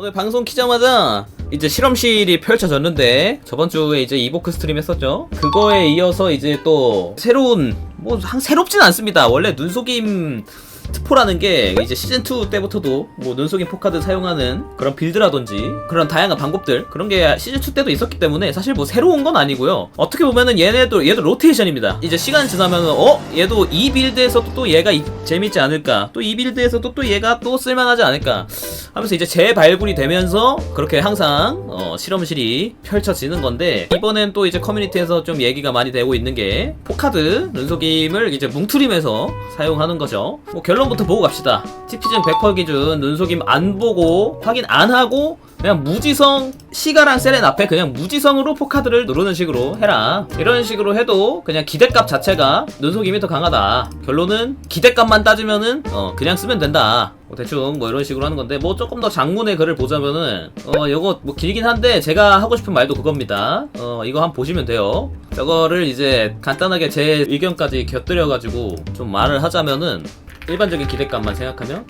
오늘 방송 키자마자 이제 실험실이 펼쳐졌는데 저번 주에 이제 이보크 스트림 했었죠. 그거에 이어서 이제 또 새로운 뭐한 새롭진 않습니다. 원래 눈속임 특포라는 게 이제 시즌 2 때부터도 뭐 눈속임 포카드 사용하는 그런 빌드라든지 그런 다양한 방법들 그런 게 시즌 2 때도 있었기 때문에 사실 뭐 새로운 건 아니고요. 어떻게 보면은 얘네도 얘도 로테이션입니다. 이제 시간 지나면은 어 얘도 이 빌드에서도 또 얘가 이- 재밌지 않을까 또 이 빌드에서도 또 얘가 또 쓸만하지 않을까 하면서 이제 재발굴이 되면서 그렇게 항상 어, 실험실이 펼쳐지는 건데 이번엔 또 이제 커뮤니티에서 좀 얘기가 많이 되고 있는 게 포카드 눈속임을 이제 뭉투림해서 사용하는 거죠. 뭐 결 론부터 보고 갑시다. TP증 100% 기준 눈속임 안 보고 확인 안 하고 그냥 무지성 시가랑 세렌 앞에 그냥 무지성으로 포카드를 누르는 식으로 해라. 이런 식으로 해도 그냥 기대값 자체가 눈속임이 더 강하다. 결론은 기대값만 따지면은 어 그냥 쓰면 된다. 뭐 대충 뭐 이런 식으로 하는 건데 뭐 조금 더 장문의 글을 보자면은 어 이거 뭐 길긴 한데 제가 하고 싶은 말도 그겁니다. 어 이거 한번 보시면 돼요. 저거를 이제 간단하게 제 의견까지 곁들여 가지고 좀 말을 하자면은 일반적인 기대값만 생각하면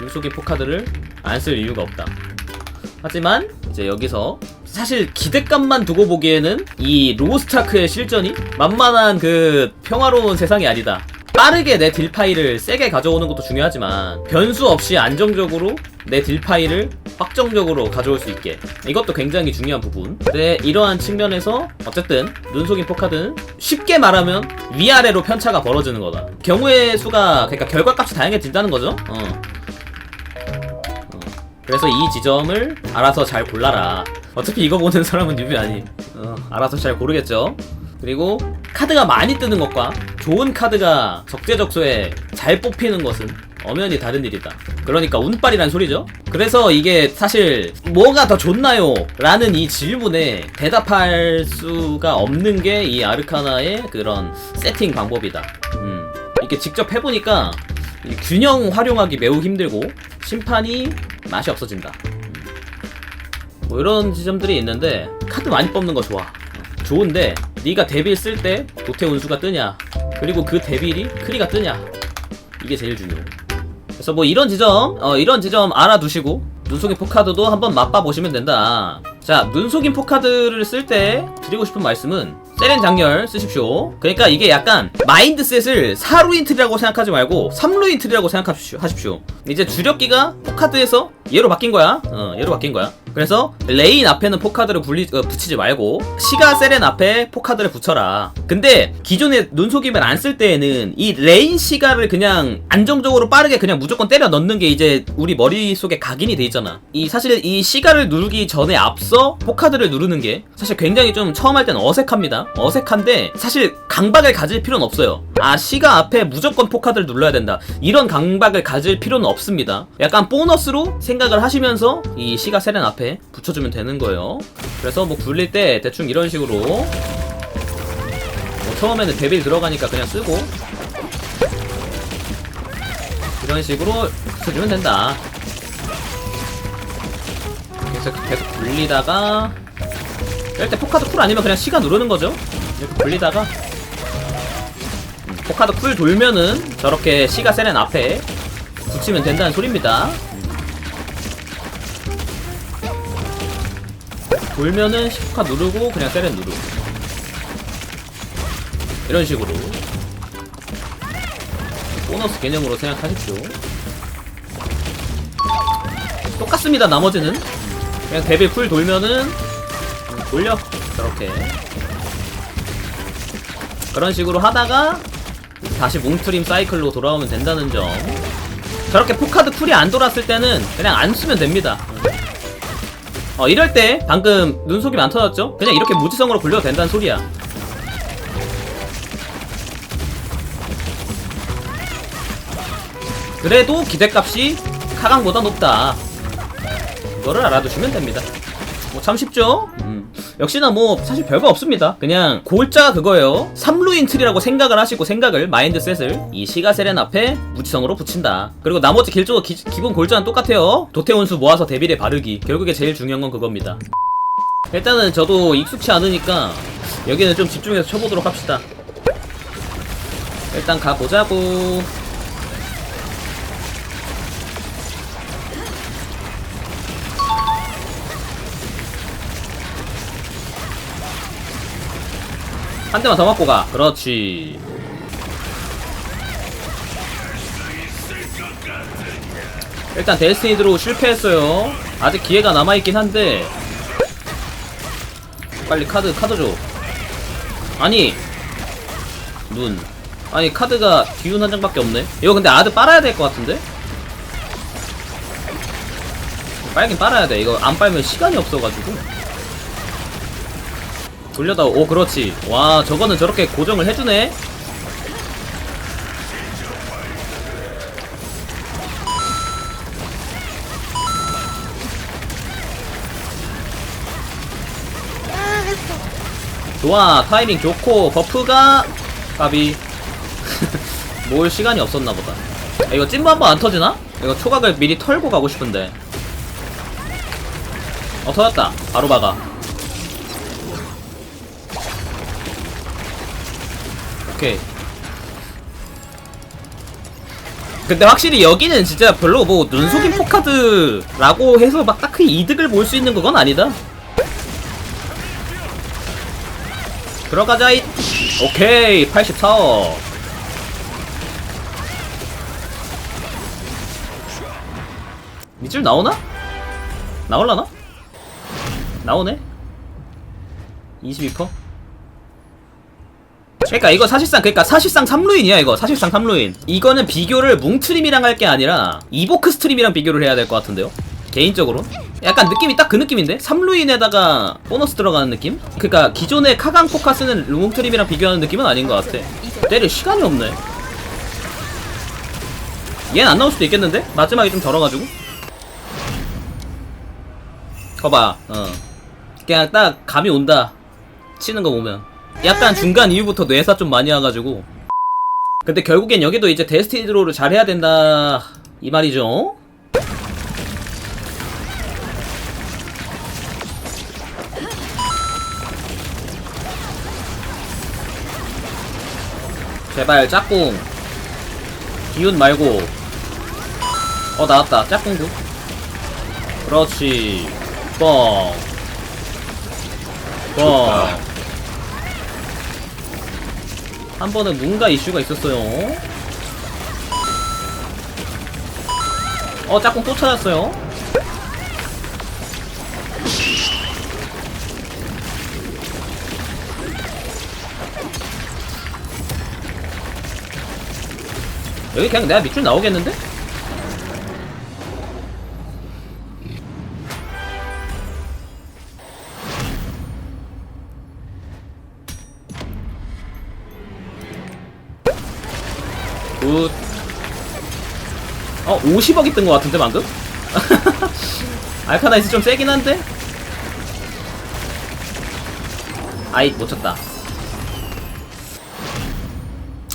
눈속임 포카드를 안 쓸 이유가 없다. 하지만 이제 여기서 사실 기대감만 두고 보기에는 이 로스타크의 실전이 만만한 그 평화로운 세상이 아니다. 빠르게 내 딜파이를 세게 가져오는 것도 중요하지만 변수 없이 안정적으로 내 딜파이를 확정적으로 가져올 수 있게 이것도 굉장히 중요한 부분 근데 이러한 측면에서 어쨌든 눈속임 포카드는 쉽게 말하면 위아래로 편차가 벌어지는 거다 경우의 수가 그러니까 결과값이 다양해진다는 거죠 어. 그래서 이 지점을 알아서 잘 골라라. 어차피 이거 보는 사람은 뉴비 아니. 어, 알아서 잘 고르겠죠. 그리고 카드가 많이 뜨는 것과 좋은 카드가 적재적소에 잘 뽑히는 것은 엄연히 다른 일이다. 그러니까 운빨이란 소리죠. 그래서 이게 사실 뭐가 더 좋나요? 라는 이 질문에 대답할 수가 없는 게 이 아르카나의 그런 세팅 방법이다. 음. 이게 직접 해보니까 이 균형 활용하기 매우 힘들고 심판이 맛이 없어진다. 뭐 이런 지점들이 있는데 카드 많이 뽑는 거 좋아. 좋은데 네가 데빌 쓸 때 도태 운수가 뜨냐 그리고 그 데빌이 크리가 뜨냐 이게 제일 중요. 그래서 뭐 이런 지점 어 이런 지점 알아두시고 눈속임 포카드도 한번 맛봐 보시면 된다. 자 눈속임 포카드를 쓸 때 드리고 싶은 말씀은 세렌 장렬 쓰십시오. 그러니까 이게 약간 마인드셋을 4루인트리라고 생각하지 말고 3루인트리라고 생각하십시오. 하십시오. 이제 주력기가 포카드에서 얘로 바뀐 거야. 어, 얘로 바뀐 거야. 그래서 레인 앞에는 포카드를 불리, 어, 붙이지 말고 시가 세렌 앞에 포카드를 붙여라. 근데 기존에 눈속임을 안 쓸 때에는 이 레인 시가를 그냥 안정적으로 빠르게 그냥 무조건 때려 넣는 게 이제 우리 머릿속에 각인이 돼 있잖아. 이 사실 이 시가를 누르기 전에 앞서 포카드를 누르는 게 사실 굉장히 좀 처음 할 때는 어색합니다. 어색한데 사실 강박을 가질 필요는 없어요. 아 시가 앞에 무조건 포카드를 눌러야 된다. 이런 강박을 가질 필요는 없습니다. 약간 보너스로 생 각을 하시면서 이 시가 세렌 앞에 붙여주면 되는 거예요. 그래서 뭐 굴릴 때 대충 이런 식으로 뭐 처음에는 데빌 들어가니까 그냥 쓰고 이런 식으로 붙여주면 된다. 계속 계속 굴리다가 이때 포카드 쿨 아니면 그냥 시가 누르는 거죠. 이렇게 굴리다가 음, 포카드 쿨 돌면은 저렇게 시가 세렌 앞에 붙이면 된다는 소리입니다. 돌면은 시포카 누르고 그냥 세렌 누르고. 이런 식으로. 보너스 개념으로 생각하십시오. 똑같습니다. 나머지는. 그냥 데빌 쿨 돌면은 돌려. 저렇게. 그런 식으로 하다가 다시 뭉트림 사이클로 돌아오면 된다는 점. 저렇게 포카드 쿨이 안 돌았을 때는 그냥 안 쓰면 됩니다 어 이럴 때 방금 눈속임 안 터졌죠? 그냥 이렇게 무지성으로 굴려도 된다는 소리야 그래도 기대값이 카강보다 높다 이거를 알아두시면 됩니다 뭐 참 쉽죠? 음. 역시나 뭐 사실 별거 없습니다. 그냥 골자가 그거예요. 3루인 틀이라고 생각을 하시고 생각을 마인드셋을 이 시가 세렌 앞에 무지성으로 붙인다. 그리고 나머지 길조 기, 기본 골자는 똑같아요. 도태운수 모아서 데빌에 바르기. 결국에 제일 중요한 건 그겁니다. 일단은 저도 익숙치 않으니까 여기는 좀 집중해서 쳐보도록 합시다. 일단 가보자고. 한 대만 더 맞고 가. 그렇지. 일단 데스티니 드로우 실패했어요. 아직 기회가 남아있긴 한데. 빨리 카드 카드 줘. 아니. 눈. 아니 카드가 기운 한 장밖에 없네. 이거 근데 아드 빨아야 될 것 같은데? 빨긴 빨아야 돼. 이거 안 빨면 시간이 없어가지고 돌려다 오 그렇지. 와 저거는 저렇게 고정을 해주네. 좋아 타이밍 좋고 버프가 까비. 모을 시간이 없었나 보다. 아, 이거 찐부 한번 안 터지나? 이거 초각을 미리 털고 가고 싶은데. 어 터졌다. 바로 박아 오케이 근데 확실히 여기는 진짜 별로 뭐 눈속임 포카드라고 해서 막 딱히 이득을 볼 수 있는 그건 아니다 들어가자 이 오케이 84억 밑줄 나오나? 나올라나? 나오네 22%? 그러니까 이거 사실상 그러니까 사실상 3루인이야 이거. 사실상 3루인. 이거는 비교를 뭉트림이랑 할 게 아니라 이보크 스트림이랑 비교를 해야 될 것 같은데요? 개인적으로? 약간 느낌이 딱 그 느낌인데? 3루인에다가 보너스 들어가는 느낌? 그러니까 기존의 카강 포카 스는 뭉트림이랑 비교하는 느낌은 아닌 것 같아. 때릴 시간이 없네. 얘는 안 나올 수도 있겠는데? 마지막에 좀 덜어가지고? 거봐 어. 그냥 딱 감이 온다 치는 거 보면 약간 중간 이후부터 뇌사 좀 많이 와가지고. 근데 결국엔 여기도 이제 데스티니 드로우를 잘해야 된다 이 말이죠. 제발 짝꿍. 기운 말고. 어 나왔다. 짝꿍도? 그렇지. 뻥. 뻥. 한 번은 뭔가 이슈가 있었어요. 어, 짝꿍 또 찾았어요. 여기 그냥 내가 밑줄 나오겠는데? 50억이 뜬 것 같은데, 방금? 알카나이스 좀 세긴 한데? 아이, 못 쳤다.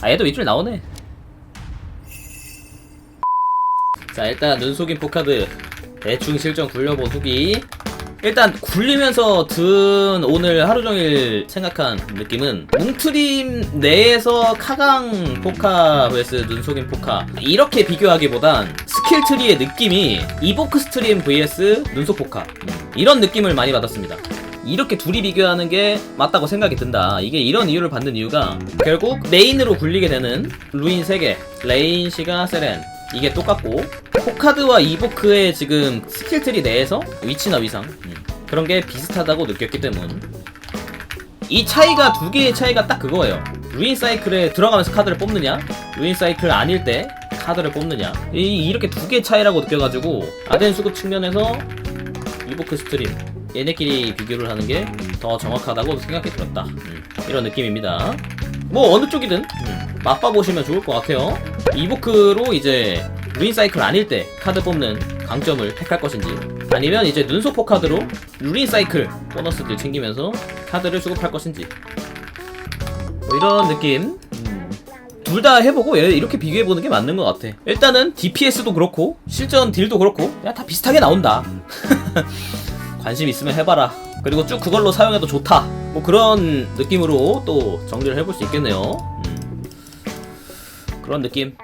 아, 얘도 밑줄 나오네. 자, 일단 눈속임 포카드 대충 실전 굴려본 후기. 일단 굴리면서 든 오늘 하루 종일 생각한 느낌은 뭉트림 내에서 카강 포카 vs 눈속임 포카 이렇게 비교하기보단 스킬 트리의 느낌이 이보크 스트림 vs 눈속 포카 이런 느낌을 많이 받았습니다. 이렇게 둘이 비교하는 게 맞다고 생각이 든다. 이게 이런 이유를 받는 이유가 결국 메인으로 굴리게 되는 루인 3개, 레인, 시가, 세렌 이게 똑같고 포카드와 이보크의 지금 스킬트리 내에서 위치나 위상 음, 그런 게 비슷하다고 느꼈기 때문. 이 차이가 두 개의 차이가 딱 그거예요. 루인 사이클에 들어가면서 카드를 뽑느냐? 루인 사이클 아닐 때 카드를 뽑느냐? 이, 이렇게 두 개의 차이라고 느껴가지고 아덴 수급 측면에서 이보크 스트림 얘네끼리 비교를 하는 게 더 정확하다고 생각이 들었다. 음, 이런 느낌입니다. 뭐 어느 쪽이든 음, 맛봐보시면 좋을 것 같아요. 이보크로 이제 루인 사이클 아닐 때 카드 뽑는 강점을 택할 것인지 아니면 이제 눈소포 카드로 루인 사이클 보너스들 챙기면서 카드를 수급할 것인지. 뭐 이런 느낌. 둘 다 해보고 얘 이렇게 비교해보는 게 맞는 것 같아. 일단은 DPS도 그렇고 실전 딜도 그렇고 야다 비슷하게 나온다. 관심 있으면 해봐라. 그리고 쭉 그걸로 사용해도 좋다. 뭐 그런 느낌으로 또 정리를 해볼 수 있겠네요. 음. 그런 느낌